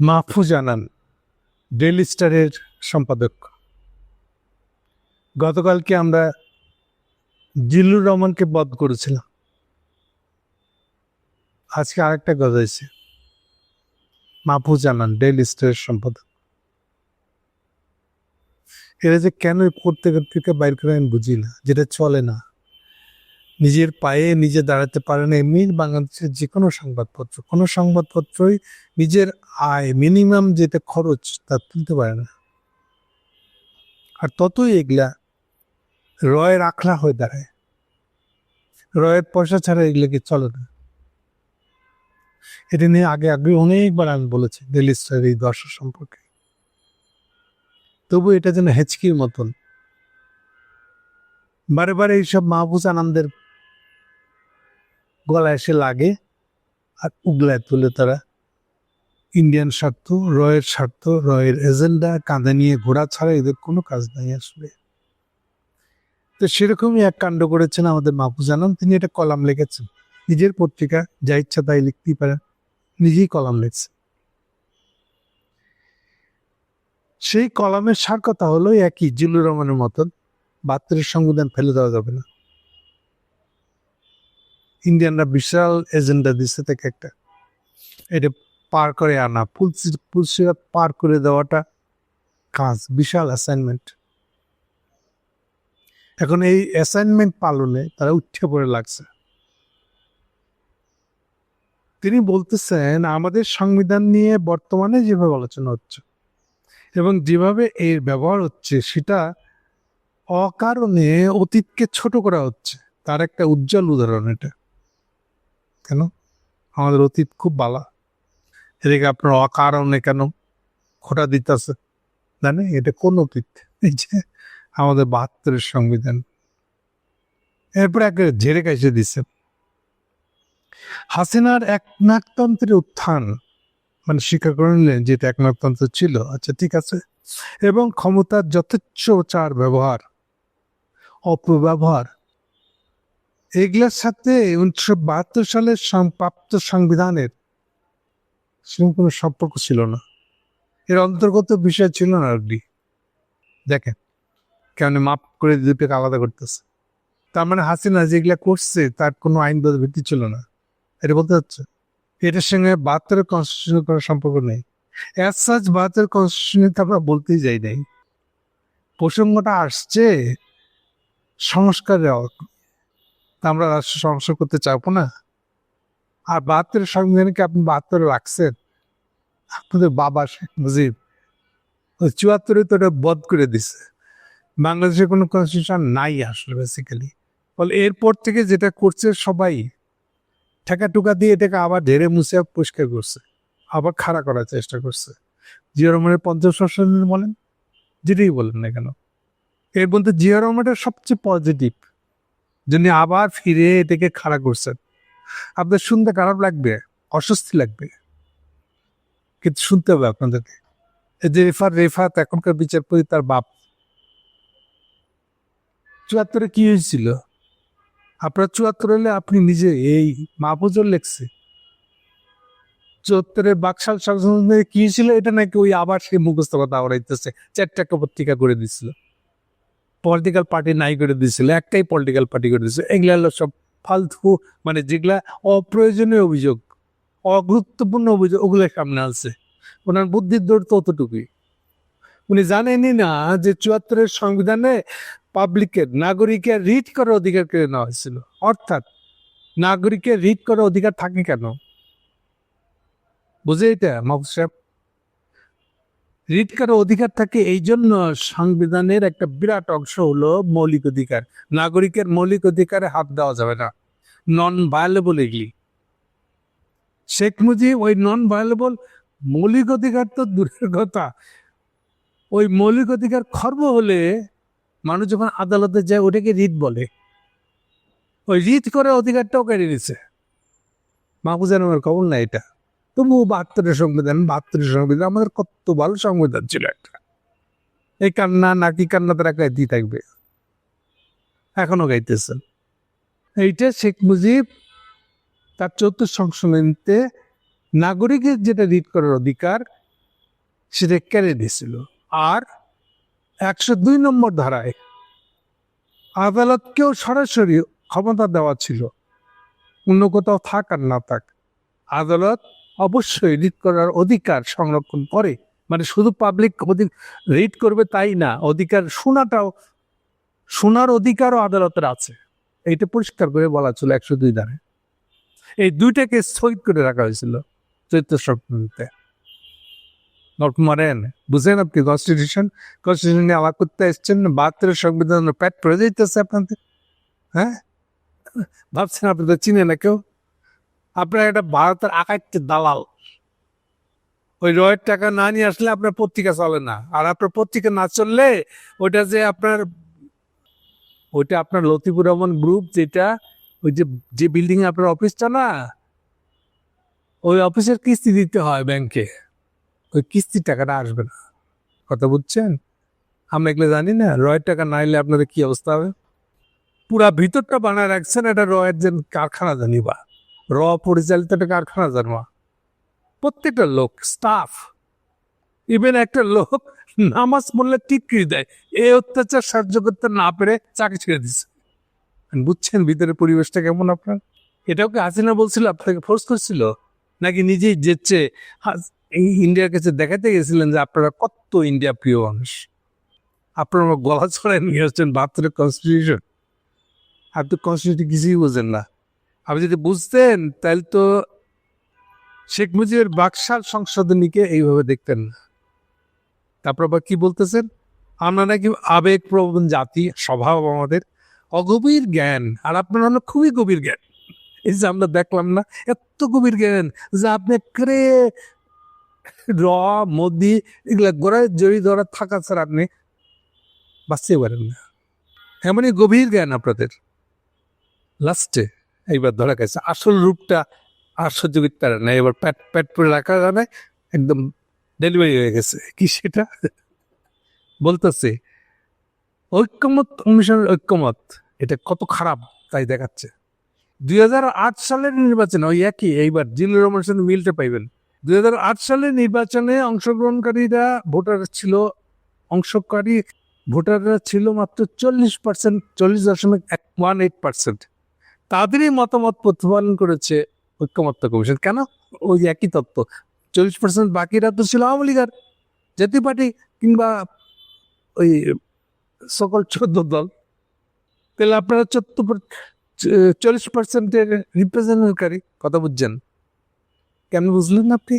মাহফুজ জানান ডেলি স্টারের সম্পাদক। গতকালকে আমরা জিল্লুর রহমানকে বধ করেছিলাম। আজকে আরেকটা কথা গজাইছে মাহফুজ জানান ডেইলি স্টারের সম্পাদক। এরা যে কেন প্রত্যেকের থেকে বাইর করে আমি বুঝি না, যেটা চলে না। নিজের পায়ে নিজে দাঁড়াতে পারে না। এমনি বাংলাদেশের যে কোনো সংবাদপত্র, কোনো সংবাদপত্রই নিজের আয়, মিনিমাম যেটা খরচ, তা তুলতে পারে না। আর ততই এগুলা রয়ের আখড়া হয়ে দাঁড়ায়। রয়ের পয়সা ছাড়া এগুলোকে চলে না। এটা নিয়ে আগে আগে অনেকবার আমি বলেছি দিল্লি স্টার এই দর্শক সম্পর্কে। তবু এটা যেন হেঁচকির মতন। বারে বারে এইসব মাহবুজ আনন্দের গলায় এসে লাগে আর উগলায় তুলে তারা। ইন্ডিয়ান স্বার্থ, রয়ের স্বার্থ, রয়ের এজেন্ডা কাঁধে নিয়ে ঘোরা ছাড়া এদের কোনো কাজ নাই আসলে। তো সেরকমই এক কাণ্ড করেছেন আমাদের মাহফুজ আনাম তিনি এটা কলাম লিখেছেন। নিজের পত্রিকা, যা ইচ্ছা তাই লিখতেই পারেন। নিজেই কলাম লিখছেন। সেই কলামের সার কথা হলো একই, জিল্লুর রহমানের মতন। বাহাত্তরের সংবিধান ফেলে দেওয়া যাবে না। ইন্ডিয়ানরা বিশাল এজেন্ডা দিচ্ছে থেকে একটা। এটা পার করে আনা পুলসি পুলসিরাত পার করে দেওয়াটা কাজ, বিশাল অ্যাসাইনমেন্ট এখন এই অ্যাসাইনমেন্ট পালনে তারা উঠে পড়ে লাগছে। তিনি বলতেছেন, আমাদের সংবিধান নিয়ে বর্তমানে যেভাবে আলোচনা হচ্ছে এবং যেভাবে এর ব্যবহার হচ্ছে, সেটা অকারণে অতীতকে ছোট করা হচ্ছে। তার একটা উজ্জ্বল উদাহরণ এটা। কেন? আমাদের অতীত খুব বালা। এদিকে আপনার অকারণে কেন খোটা দিতেছে? জানে এটা কোন অতীত? এই যে আমাদের বাহাত্তরের সংবিধান। এরপরে এক ঝেড়ে কাইসে দিচ্ছে হাসিনার একনাকতন্ত্রের উত্থান মানে স্বীকার করে নিলেন যেটা একনাকতন্ত্র ছিল। আচ্ছা ঠিক আছে। এবং ক্ষমতার যথেচ্ছচার ব্যবহার, অপব্যবহার এগুলোর সাথে উনিশশো বাহাত্তর সালের প্রাপ্ত সংবিধানের সেরকম কোনো সম্পর্ক ছিল না। এর অন্তর্গত বিষয় ছিল না আর দেখেন, কেমন মাপ করে দুটোকে আলাদা করতেছে। তার মানে হাসিনা যেগুলা করছে, তার কোনো আইনগত ভিত্তি ছিল না। এটা বলতে হচ্ছে, এটার সঙ্গে বাহাত্তরের কনস্টিটিউশনের কোনো সম্পর্ক নেই। অ্যাজ সাজ বাহাত্তর কনস্টিটিউশনে তো আমরা বলতেই যাই নাই। প্রসঙ্গটা আসছে সংস্কার দেওয়া তা আমরা রাষ্ট্র সংস্কার করতে চাবো না? আর বাহাত্তরের সংবিধানকে আপনি বাহাত্তরে রাখছেন? আপনাদের বাবা শেখ মুজিব ওই চুয়াত্তরে তো ওটা বধ করে দিছে। বাংলাদেশে কোনো কনস্টিটিউশন নাই আসলে বেসিক্যালি ফলে এরপর থেকে যেটা করছে সবাই ঠেকা টুকা দিয়ে এটাকে আবার ঢেরে মুছে পরিষ্কার করছে, আবার খাড়া করার চেষ্টা করছে। জিয়া রহমানের পঞ্চাশ সংশোধন বলেন? যেটাই বলেন না কেন। এর মধ্যে জিয়া রহমানের সবচেয়ে পজিটিভ যিনি আবার ফিরে এটাকে খাড়া করছেন। আপনার শুনতে খারাপ লাগবে, অস্বস্তি লাগবে। কিন্তু শুনতে হবে আপনাদেরকে। এই যে রেফার, রেফাত, এখনকার বিচারপতি তার বাপ। চুয়াত্তরে কি হয়েছিল? আপনার চুয়াত্তর হলে আপনি নিজে এই মাহফুজর লেখছে। চুয়াত্তরে বাকশাল সংশোধনে কি ছিল এটা নাকি ওই আবার সেই মুখস্থ কথা আওড়াইতেছে চারটা পত্রিকা করে দিছিল পলিটিক্যাল পার্টি নাই করে দিছিল একটাই পলিটিক্যাল পার্টি করে দিছিল এগুলা হলো সব ফালতু মানে যেগুলা অপ্রয়োজনীয় অভিযোগ, অগুরুত্বপূর্ণ অভিযোগ, ওগুলো সামনে আসছে ওনার বুদ্ধির দৌড় তো অতটুকুই। উনি জানেনই না যে চুয়াত্তরের সংবিধানে পাবলিকের নাগরিকের রিট করার অধিকার কেড়ে নেওয়া হয়েছিল? অর্থাৎ নাগরিকের রিট করার অধিকার থাকে কেন? বুঝে এটা মাহবুব সাহেব? রিট করার অধিকার থাকে এই জন্য সংবিধানের একটা বিরাট অংশ হলো মৌলিক অধিকার। নাগরিকের মৌলিক অধিকারে হাত দেওয়া যাবে না। নন ভায়োলেবল এগুলি। শেখ মুজিব ওই নন ভায়োলেবল মৌলিক অধিকার তো দূরের কথা। ওই মৌলিক অধিকার খর্ব হলে মানুষ যখন আদালতে যায়, ওটাকে রিট বলে। ওই রিট করে অধিকারটাও কেড়ে নিছে। মাহবুজান আমার কবল না এটা? তবু বাহাত্তরের সংবিধান বাহাত্তরের সংবিধান আমাদের কত ভালো সংবিধান ছিল একটা। এই কান্না নাকি কান্না তারা গাইতেই থাকবে। এখনও গাইতেছেন। এইটা শেখ মুজিব তার চতুর্থ সংশোধনীতে নাগরিকের যেটা রিট করার অধিকার, সেটা কেড়ে দিয়েছিল আর একশো দুই নম্বর ধারায় আদালতকেও সরাসরি ক্ষমতা দেওয়া ছিল। অন্য কোথাও থাক আর না থাক, আদালত অবশ্যই রিড করার অধিকার সংরক্ষণ করে। মানে শুধু পাবলিক রিড করবে তাই না, অধিকার শোনাটাও, শোনার অধিকারও আদালতের আছে। এইটা পরিষ্কার করে বলা ছিল একশো দুই ধারে। এই দুইটাকে স্থগিত করে রাখা হয়েছিল চৈত্র সংক্রান্তিতে। মারেন বুঝেন আপনি কনস্টিটিউশন কনস্টিটিউশন নিয়ে আলাপ করতে এসছেন, বাহাত্তরের সংবিধান প্যাট পড়ে যাইতেছে আপনাদের। হ্যাঁ? ভাবছেন আপনি তো চিনে না কেউ? আপনার এটা ভারতের আকাইতে দালাল। ওই রয়ের টাকা না নিয়ে আসলে আপনার পত্রিকা চলে না। আর আপনার পত্রিকা না চললে ওইটা যে আপনার, ওইটা আপনার লতিফুর রহমান গ্রুপ যেটা, ওই যে যে বিল্ডিং আপনার অফিসটা না, ওই অফিসের কিস্তি দিতে হয় ব্যাংকে ওই কিস্তির টাকাটা আসবে না। কথা বুঝছেন? আমরা এগুলো জানি না। রয়ের টাকা না এলে আপনাদের কি অবস্থা হবে? পুরা ভিতরটা বানায় রাখছেন এটা রয়ের যে কারখানা জানি বা। র পরিচালিত একটা কারখানা জানবা প্রত্যেকটা লোক স্টাফ ইভেন একটা লোক নামাজ পড়লে টিটকিরি দেয়। এই অত্যাচার সাহায্য করতে না পেরে চাকরি ছেড়ে দিচ্ছে বুঝছেন ভিতরে পরিবেশটা কেমন আপনার? এটাও কি হাসিনা বলছিল, আপনাকে ফোর্স করছিল? নাকি নিজেই যেচ্ছে ইন্ডিয়ার কাছে দেখাতে গেছিলেন যে আপনারা কত ইন্ডিয়া প্রিয় মানুষ? আপনারা আমার গলা ছড়াই নিয়ে আসছেন বাহাত্তরের কনস্টিটিউশন আপনি কনস্টিটিউশন কিছুই বোঝেন না। আপনি যদি বুঝতেন, তাহলে তো শেখ মুজিবের বাকশাল সংশোধনীকে এইভাবে দেখতেন না। তারপর আবার কি বলতেছেন? আমরা নাকি আবেগ প্রবণ জাতি, স্বভাব আমাদের অগভীর জ্ঞান, আর আপনার হলো খুবই গভীর জ্ঞান। এই যে আমরা দেখলাম না, এত গভীর জ্ঞান যে আপনি করে র, মোদি, এগুলা গোড়ায় জড়ি ধরা থাকা ছাড়া আপনি বাঁচতে পারেন না। এমনই গভীর জ্ঞান আপনাদের। লাস্টে এইবার ধরা গেছে আসল রূপটা আর সহ্য করতে পারে না এবার প্যাট প্যাট করে রাখা যাবে একদম ডেলিভারি হয়ে গেছে। কি সেটা? বলতেছে, ঐক্যমত কমিশনের ঐক্যমত, এটা কত খারাপ তাই দেখাচ্ছে। দু হাজার আট সালের নির্বাচনে, ওই একই, এইবার জিল্লুর রহমান সাথে মিলতে পাইবেন। দুই হাজার আট সালের নির্বাচনে অংশগ্রহণকারীরা, ভোটার ছিল, অংশকারী ভোটাররা ছিল মাত্র চল্লিশ পার্সেন্ট চল্লিশ দশমিক এক ওয়ান এইট পার্সেন্ট তাদেরই মতামত প্রতিপালন করেছে ঐক্যমত্য কমিশন। কেন? ওই একই তত্ত্ব। চল্লিশ পার্সেন্ট বাকিরা তো ছিল আওয়ামী লীগার। জাতীয় পার্টি কিংবা ওই সকল চোদ্দ দল। তাহলে আপনারা চোদ্দ চল্লিশ পার্সেন্টের রিপ্রেজেন্টকারী কথা বুঝছেন? কেমন বুঝলেন আপনি?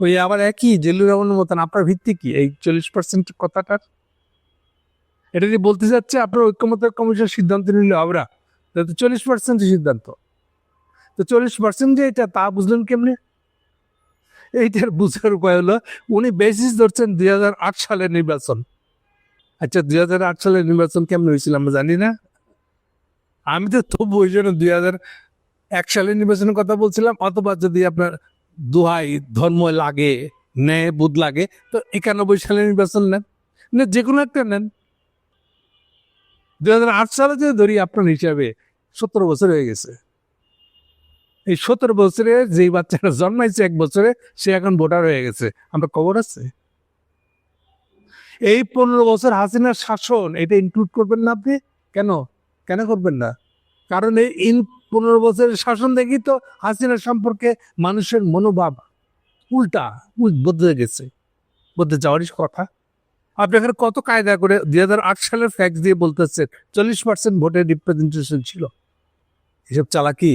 ওই আবার একই জেলুর রহমানের মতন। আপনার ভিত্তি কি এই চল্লিশ পার্সেন্ট কথাটার? এটা যে বলতে যাচ্ছে, আপনার ঐক্যমতের কমিশন সিদ্ধান্ত নিল, আমরা। তো চল্লিশ পার্সেন্ট সিদ্ধান্ত। তো চল্লিশ পার্সেন্ট যে এটা তা বুঝলেন কেমনে? এইটার বুঝার উপায় হলো, উনি বেসিস ধরছেন দুই হাজার আট সালের নির্বাচন। আচ্ছা দুই হাজার আট সালের নির্বাচন কেমন হয়েছিল আমরা জানি না। আমি তো তবু ওই জন্য দুই এক সালের নির্বাচনের কথা বলছিলাম, অথবা যদি আপনার দোহাই, ধর্ম লাগে, ন্যায়, বুধ লাগে, তো একানব্বই সালের নির্বাচন নেন। না যে কোনো একটা নেন। দুই হাজার আট সালে যদি ধরি আপনার হিসাবে সতেরো বছর হয়ে গেছে। এই সতেরো বছরে যেই বাচ্চাটা জন্মাইছে এক বছরে, সে এখন ভোটার হয়ে গেছে। আমরা খবর আছে? এই পনেরো বছর হাসিনার শাসন, এটা ইনক্লুড করবেন না আপনি? কেন? কেন করবেন না? কারণ এই ইন পনেরো বছরের শাসন দেখি তো হাসিনার সম্পর্কে মানুষের মনোভাব উল্টা বদলে গেছে। বদলে যাওয়ারই কথা। আপনি এখানে কত কায়দা করে দুই হাজার আট সালের ফ্যাক্স দিয়ে বলতেছেন, চল্লিশ পার্সেন্ট ভোটের রিপ্রেজেন্টেশন ছিল। এসব চালাকি,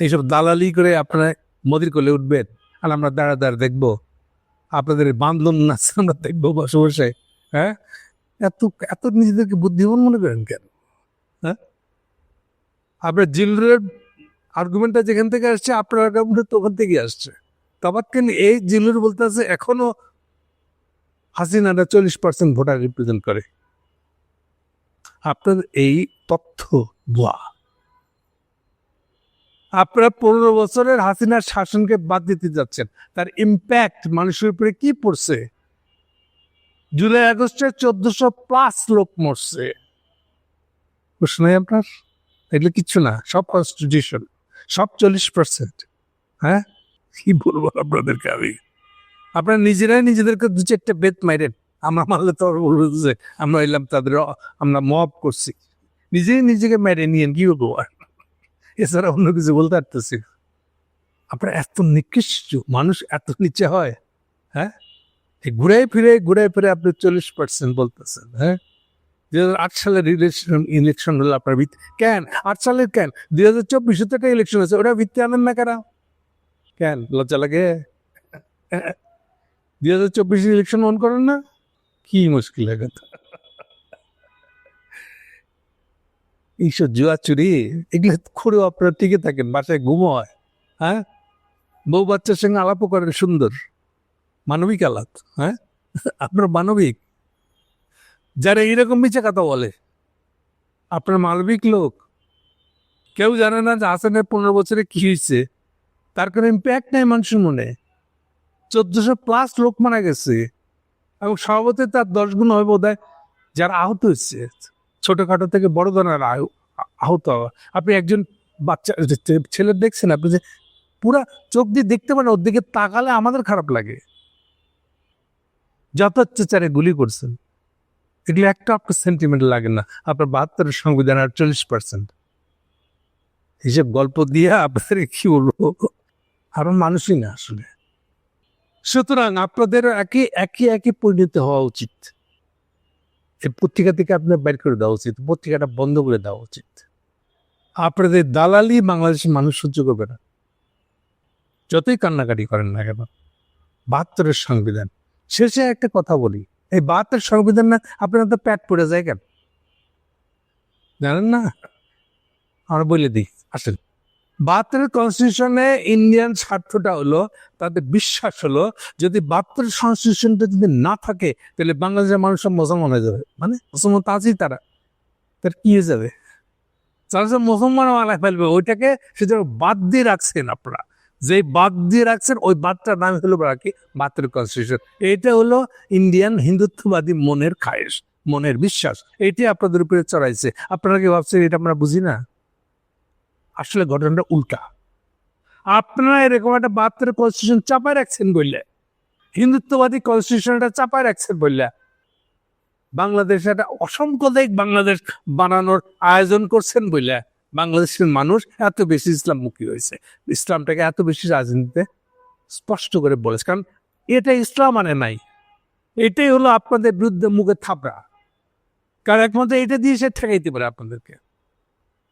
এইসব দালালি করে আপনারা মোদির কোলে উঠবেন আর আমরা দাঁড়া দাঁড়া দেখব। আপনাদের বান্ধন নাচ আমরা দেখব বসে বসে হ্যাঁ? এত এত নিজেদেরকে বুদ্ধিমান মনে করেন কেন? হ্যাঁ? আপনার জিলুরের আর্গুমেন্টটা যেখান থেকে আসছে, আপনার আর্গুমেন্ট তো ওখান থেকে আসছে। তবার কেন এই জিলুর বলতে আছে এখনও হাসিনারা চল্লিশ পার্সেন্ট ভোটার রিপ্রেজেন্ট করে। আপনার এই তথ্য ভুয়া। আপনারা পনেরো বছরের হাসিনার শাসনকে বাদ দিতে যাচ্ছেন। তার ইম্প্যাক্ট মানুষের উপরে কি পড়ছে? জুলাই আগস্টে চোদ্দশো প্লাস লোক মরছে। প্রশ্ন আপনার? এগুলো কিচ্ছু না, সব কনস্টিটিউশন সব চল্লিশ পার্সেন্ট হ্যাঁ? কি বলব আপনাদেরকে আমি? আপনারা নিজেরাই নিজেদেরকে দু চারটে বেত মাইরেন। আমরা মারলে তো বলব যে আমরা এলাম তাদের, আমরা মব করছি। নিজেই নিজেকে মেরে নিয়েন, কি বলব আর? এছাড়া অন্য কিছু বলতে পারতেছি। আপনার এত নিকৃষ্ট মানুষ, এত নিচে হয় হ্যাঁ? এই ঘুরে ফিরে ঘুরে ফিরে আপনি চল্লিশ পার্সেন্ট বলতেছেন হ্যাঁ? দুই হাজার আট সালের ইলেকশন ইলেকশন হলো আপনার ভিত্তি কেন? আট সালের কেন? দুই হাজার চব্বিশে তো একটা ইলেকশন আছে ওটা ভিত্তি আনেন না কেন? কেন? লজ্জা লাগে? দুই হাজার চব্বিশে ইলেকশন অন করেন না? কি মুশকিল লাগে এইসব জুয়া চুরি, এগুলো করেও আপনারা টিকে থাকেন, বাসায় ঘুমো হয় হ্যাঁ? বউ বাচ্চার সঙ্গে আলাপও করেন সুন্দর। মানবিক আলাপ হ্যাঁ? আপনার মানবিক। যারা এইরকম মিছে কথা বলে, আপনার মানবিক লোক। কেউ জানে না যে হাসানের পনেরো বছরে কি হয়েছে। তার কোনো ইম্প্যাক্ট নাই মানুষের মনে। চোদ্দশো প্লাস লোক মারা গেছে। এবং স্বভাবতে তার দশ গুণ হবে বোধ যারা আহত হচ্ছে ছোটখাটো থেকে বড় ধরনের আহ- আহত হওয়া। আপনি একজন বাচ্চা ছেলে দেখছেন, আপনি যে পুরা চোখ দিয়ে দেখতে পারেন, ওর দিকে তাকালে আমাদের খারাপ লাগে। অত্যাচারে গুলি করছেন, এগুলো একটা আপনার সেন্টিমেন্ট লাগে না। আপনার বাহাত্তরের সংবিধান আর চল্লিশ পার্সেন্ট হিসেব গল্প দিয়ে আপনাদের কি বলব? আরও মানুষই না আসলে। সুতরাং আপনাদের একই একই একই পরিণত হওয়া উচিত। এই পত্রিকা থেকে আপনার বের করে দেওয়া উচিত, পত্রিকাটা বন্ধ করে দেওয়া উচিত। আপনাদের দালালি বাংলাদেশের মানুষ সহ্য করবে না। যতই কান্নাকাটি করেন না কেন, বাহাত্তরের সংবিধান। শেষে একটা কথা বলি, এই বাহাত্তর সংবিধান না, আপনার তো প্যাট পড়ে যায় কেন? জানেন না? আমরা বলে দিই, আসেন। বাহাত্তরের কনস্টিটিউশনে ইন্ডিয়ান স্বার্থটা হলো তাদের বিশ্বাস হলো, যদি বাহাত্তরের কনস্টিটিউশনটা যদি না থাকে, তাহলে বাংলাদেশের মানুষ মুসলমান হয়ে যাবে। মানে মুসলমান তো আছেই তারা। তার কি হয়ে যাবে? তারা সব মুসলমান আলায় ফেলবে, ওইটাকে সেটা বাদ দিয়ে রাখছেন আপনারা। যে বাদ দিয়ে রাখছেন, ওই বাদটার নাম হলো কি? বাহাত্তর কনস্টিটিউশন এটা হলো ইন্ডিয়ান হিন্দুত্ববাদী মনের খায়েশ, মনের বিশ্বাস। এইটি আপনাদের উপরে চড়াইছে। আপনারা কি ভাবছেন এটা আমরা বুঝি না? আসলে ঘটনাটা উল্টা। আপনারা এরকম একটা বাহাত্তরের কনস্টিটিউশন চাপায় রাখছেন বললে হিন্দুত্ববাদী কনস্টিটিউশনটা চাপায় রাখছেন বললে বাংলাদেশ একটা অসাম্প্রদায়িক বাংলাদেশ বানানোর আয়োজন করছেন বলে বাংলাদেশের মানুষ এত বেশি ইসলামমুখী হয়েছে। ইসলামটাকে এত বেশি রাজনীতিতে স্পষ্ট করে বলেছে। কারণ এটা ইসলাম মানে নাই। এটাই হলো আপনাদের বিরুদ্ধে মুখে থাপড়া। কারণ একমাত্র এটা দিয়ে সে ঠেকাইতে পারে আপনাদেরকে।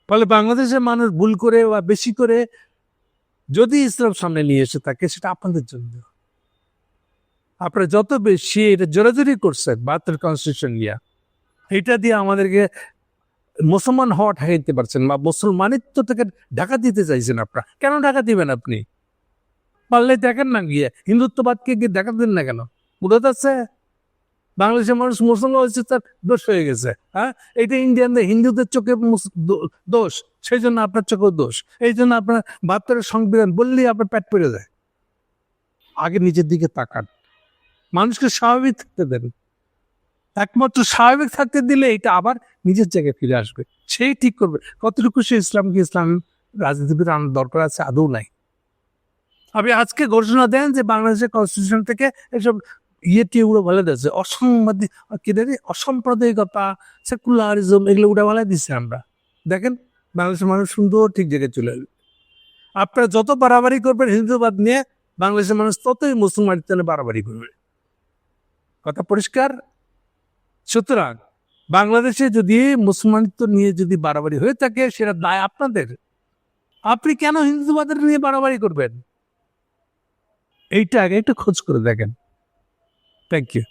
ফলে বাংলাদেশের মানুষ ভুল করে বা বেশি করে যদি ইসলাম সামনে নিয়ে এসে থাকে, সেটা আপনাদের জন্য। আপনারা যত বেশি এটা জোরাজোরি করছেন, বাহাত্তর কনস্টিটিউশন নিয়ে, এটা দিয়ে আমাদেরকে মুসলমান হওয়া ঠেকাইতে পারছেন বা মুসলমানিত্ব থেকে ঢাকা দিতে চাইছেন আপনারা। কেন ঢাকা দিবেন আপনি? পারলে দেখেন না গিয়ে, হিন্দুত্ববাদকে গিয়ে দেখা দিন না কেন? বুঝতে আছে বাংলাদেশের মানুষ মুসলমান হয়েছে তার দোষ হয়ে গেছে হ্যাঁ? এটা ইন্ডিয়ানদের, হিন্দুদের চোখে দোষ সেই জন্য আপনার চোখেও দোষ। এই জন্য আপনার বাহাত্তরের সংবিধান বললেই আপনার পেট পড়ে যায়। আগে নিজের দিকে তাকান। মানুষকে স্বাভাবিক থাকতে দেন। একমাত্র স্বাভাবিক থাকতে দিলে এটা আবার নিজের জায়গায় ফিরে আসবে। সেই ঠিক করবে। কতটুকু সে ইসলামকে ইসলাম রাজনীতিবিদ আনার দরকার আছে আদৌ নাই। আপনি আজকে ঘোষণা দেন যে বাংলাদেশের কনস্টিটিউশন থেকে এসব ইয়ে টিয়েগুলো বলে দিয়েছে। অসাংবাদিক কি জানি অসাম্প্রদায়িকতা, সেকুলারিজম, এগুলো উঠে বলে দিচ্ছে আমরা। দেখেন, বাংলাদেশের মানুষ সুন্দর ঠিক জায়গায় চলে আসবে। আপনারা যত বাড়াবাড়ি করবেন হিন্দুবাদ নিয়ে, বাংলাদেশের মানুষ ততই মুসলমানিত্ব বাড়াবাড়ি করবে। কথা পরিষ্কার? সুতরাং, বাংলাদেশে যদি মুসলমানিত্ব নিয়ে যদি বাড়াবাড়ি হয়ে থাকে, সেটা দায় আপনাদের। আপনি কেন হিন্দুবাদের নিয়ে বাড়াবাড়ি করবেন? এইটা আগে একটু খোঁজ করে দেখেন। Thank you.